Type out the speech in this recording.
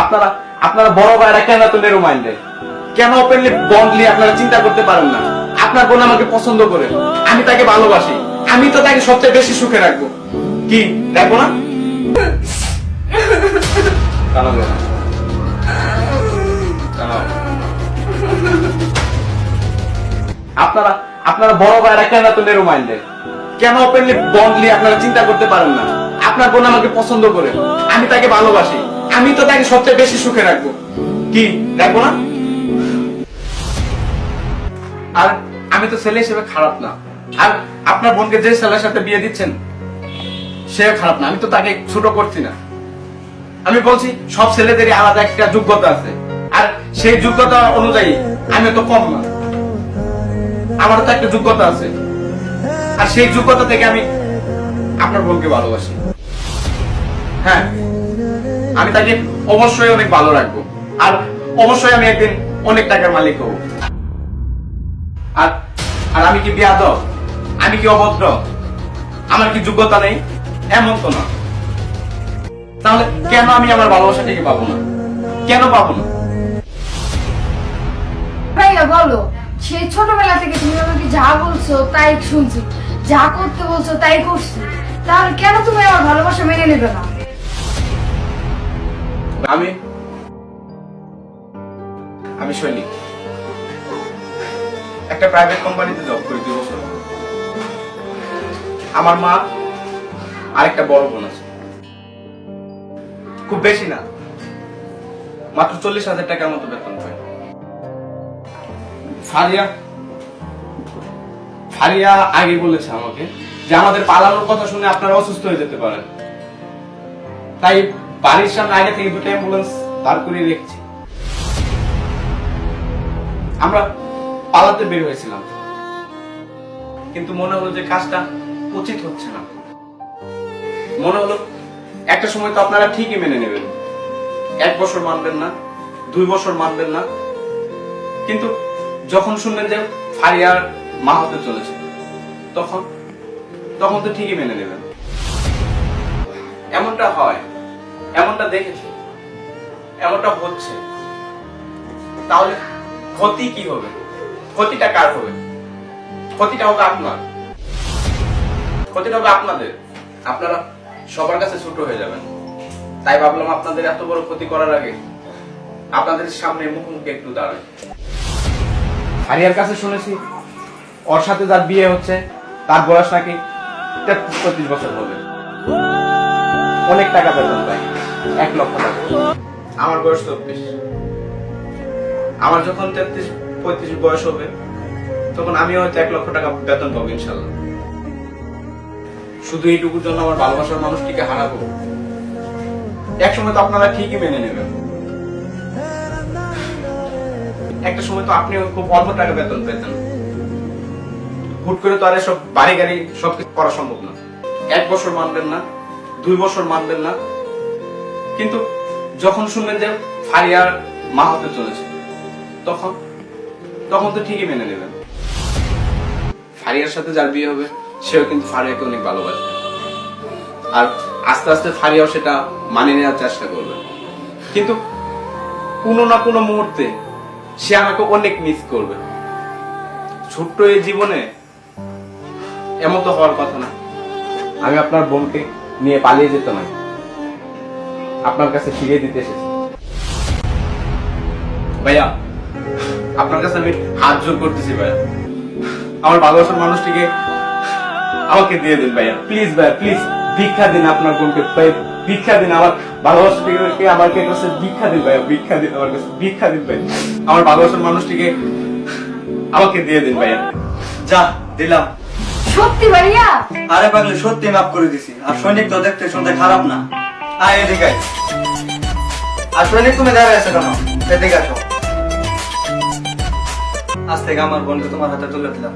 আপনারা আপনারা বড় ভাইরা কেন এত নেরো মাইন্ডেড কেন ওপেনলি বন্ডলি আপনারা চিন্তা করতে পারেন না? আপনার বোন আমাকে পছন্দ করে। আমি তাকে ভালোবাসি। আমি তো তাকে সবচেয়ে বেশি সুখে রাখব। কি দেখব না। আপনারা আপনারা বড় ভাইরা কেন এত নেরো মাইন্ডেড কেন ওপেনলি বন্ডলি আপনারা চিন্তা করতে পারেন না? আপনার বোন আমাকে পছন্দ করে। আমি তাকে ভালোবাসি। আমি তো তাকে সবচেয়ে বেশি সুখে রাখব। কি দেখব না? আর আমি তো ছেলে হিসেবে খারাপ না। আর আপনার বোনকে যে ছেলের সাথে বিয়ে দিচ্ছেন সে খারাপ না। আমি তো তাকে ছোট করছি না। আমি বলছি, সব ছেলেদেরই আলাদা একটা যোগ্যতা আছে। আর সেই যোগ্যতা অনুযায়ী আমি তো কম না। আমারও তো একটা যোগ্যতা আছে। আর সেই যোগ্যতা থেকে আমি আপনার বোনকে ভালোবাসি। হ্যাঁ আমি তাকে অবশ্যই অনেক ভালো রাখব। আর অবশ্যই আমি একদিন অনেক টাকার মালিক হব। আর আমি কি বিয়াদব? আমি কি অভদ্র? আমার কি যোগ্যতা নেই? এমন তো না। তাহলে কেন আমি আমার ভালোবাসাটাকে পাবো না? কেন পাবো না? বলো সেই ছোটবেলা থেকে তুমি আমাকে যা বলছো তাই শুনছি। যা করতে বলছো তাই করছি। তাহলে কেন তুমি আমার ভালোবাসা মেনে নেবে না? আমি? আমি সৈনিক। একটা প্রাইভেট কোম্পানিতে জব করি দুই বছর। আমার মা আরেকটা বড় বোন আছে। খুব বেশি না, মাত্র চল্লিশ হাজার টাকার মতো বেতন পাই ফারিয়া ফারিয়া আগে বলেছে আমাকে যে আমাদের পালানোর কথা শুনে আপনারা অসুস্থ হয়ে যেতে পারেন। তাই বাড়ির সামনে আগে থেকে দুটো অ্যাম্বুলেন্স দাঁড় করিয়ে রেখেছি। আমরা পালাতে বের হয়েছিলাম। কিন্তু মনে হলো যে কাজটা উচিত হচ্ছে না। মনে হলো একটা সময় তো আপনারা ঠিকই মেনে নেবেন। এক বছর মানবেন না, দুই বছর মানবেন না। কিন্তু যখন শুনলেন যে ফারিয়ার মা হতে চলেছে, তখন তখন তো ঠিকই মেনে নেবেন। এমনটা হয় এমনটা দেখেছি, এমনটা হচ্ছে। তাহলে ক্ষতি কি হবে? ক্ষতিটা কার হবে? ক্ষতিটা হবে আপনার। ক্ষতিটা হবে আপনাদের। আপনারা সবার কাছে ছোট হয়ে যাবেন। তাই ভাবলাম আপনাদের এত বড় ক্ষতি করার আগে আপনাদের সামনে মুখোমুখি একটু দাঁড়ায় হারিয়ার কাছে শুনেছি, ওর সাথে যার বিয়ে হচ্ছে, তার বয়স নাকি তেত্রিশ বছর হবে। অনেক টাকা বেতন পাই এক লক্ষ টাকা। আমার বয়স চব্বিশ। আমার যখন তেত্রিশ, পঁয়ত্রিশ বয়স হবে, তখন আমি হয়তো এক লক্ষ টাকা বেতন পাবো, ইনশাল্লাহ। শুধু এইটুকুর জন্য আমার ভালোবাসার মানুষটিকে হারাবো। এক সময় তো আপনারা ঠিকই মেনে নেবেন। একটা সময় তো আপনি খুব অল্প টাকা বেতন পেতেন। হুট করে তো আর এসব বাড়ি গাড়ি সবকিছু করা সম্ভব না। এক বছর মানবেন না, দুই বছর মানবেন না কিন্তু যখন শুনলেন যে ফারিয়ার মা হতে চলেছে, তখন তখন তো ঠিকই মেনে নেবেন। ফারিয়ার সাথে যার বিয়ে হবে, সেও কিন্তু ফারিয়াকে অনেক ভালোবাসবে। আর আস্তে আস্তে ফারিয়াও সেটা মানিয়ে নেওয়ার চেষ্টা করবে। কিন্তু কোনো না কোনো মুহূর্তে সে আমাকে অনেক মিস করবে। ছোট্ট এই জীবনে এমন তো হওয়ার কথা না। আমি আপনার বোনকে নিয়ে পালিয়ে যেত না আপনার কাছে ফিরিয়ে দিতে এসেছি। ভাইয়া আপনার কাছে আমি হাত জোর করতেছি ভাইয়া। আমার ভালোবাসার মানুষটিকে আমাকে দিয়ে দিন ভাইয়া। প্লিজ ভাইয়া প্লিজ ভিক্ষা দিন আপনার বোনকে। ভিক্ষা দিন আমার ভালোবাসাটিকে আমাকে কাছে ভিক্ষা দিন ভাইয়া ভিক্ষা দিন আমার কাছে ভিক্ষা দিন ভাই আমার ভালোবাসার মানুষটিকে আমাকে দিয়ে দিন ভাইয়া। যা দিলাম। সত্যি ভাইয়া? আরে পাগলি সত্যি মাফ করে দিছি। আর সৈনিক তো দেখতে শুনতে খারাপ না। আয় এদিকে সৈনিক তুমি দাঁড়িয়ে আছো কেন? এদিকে আসো। আজ থেকে আমার বোনকে তোমার হাতে তুলে দিলাম।